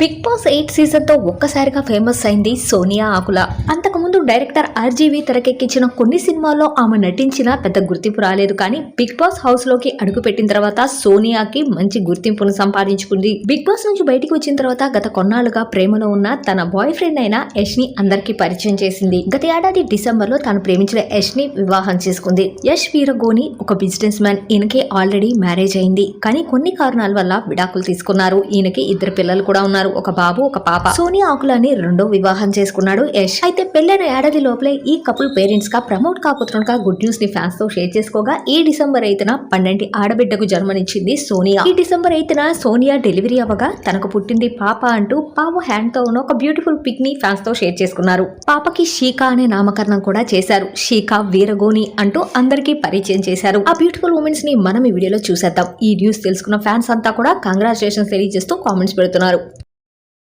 Big boss eight సీజన్తో ఒక్కసారిగా famous అయింది సోనియా ఆకుల. అంతకుముందు డైరెక్టర్ ఆర్జీవి తెరకెక్కించిన కొన్ని సినిమాల్లో ఆమె నటించిన పెద్ద గుర్తింపు రాలేదు కానీ బిగ్ బాస్ హౌస్లోకి అడుగు పెట్టిన తర్వాత సోనియాకి మంచి గుర్తింపును సంపాదించుకుంది. బిగ్ బాస్ నుంచి బయటికి వచ్చిన తర్వాత గత కొన్నాళ్ళుగా ప్రేమలో ఉన్న తన బాయ్ ఫ్రెండ్ అయిన యష్ని అందరికీ పరిచయం చేసింది. గత ఏడాది డిసెంబర్లో తాను ప్రేమించిన యష్ని వివాహం చేసుకుంది. యష్ వీరగోని ఒక బిజినెస్ మ్యాన్. ఈయనకి ఆల్రెడీ మ్యారేజ్ అయింది. కానీ కొన్ని కారణాల వల్ల విడాకులు తీసుకున్నారు. ఈయనకి ఇద్దరు పిల్లలు కూడా ఉన్నారు. ఒక బాబు ఒక పాప. సోనియా ఆకులని రెండో వివాహం చేసుకున్నాడు యష్. అయితే పెళ్ళైన ఏడాది లోపలే ఈ కపుల్ పేరెంట్స్గా ప్రమోట్ కాపుత్రునిగా గుడ్ న్యూస్ని ఫ్యాన్స్తో షేర్ చేసుకోగా ఈ డిసెంబర్ ఎయిత్న పన్నెండు ఆడబిడ్డకు జన్మనిచ్చింది సోనియా. ఈ డిసెంబర్ ఎయిత్న సోనియా డెలివరీ అవ్వగా తనకు పుట్టింది పాప అంటూ పాప హ్యాండ్తో ఉన్న ఒక బ్యూటిఫుల్ పిక్ని ఫ్యాన్స్తో షేర్ చేసుకున్నారు. పాపకి షీకా అనే నామకరణం కూడా చేశారు. షీకా వీరగోని అంటూ అందరికీ పరిచయం చేశారు. ఆ బ్యూటిఫుల్ ఉమెన్స్ని మనం ఈ వీడియోలో చూసేద్దాం. ఈ న్యూస్ తెలుసుకున్న ఫ్యాన్స్ అంతా కూడా కంగ్రాచులేషన్స్ తెలియజేస్తూ కామెంట్స్ పెడుతున్నారు.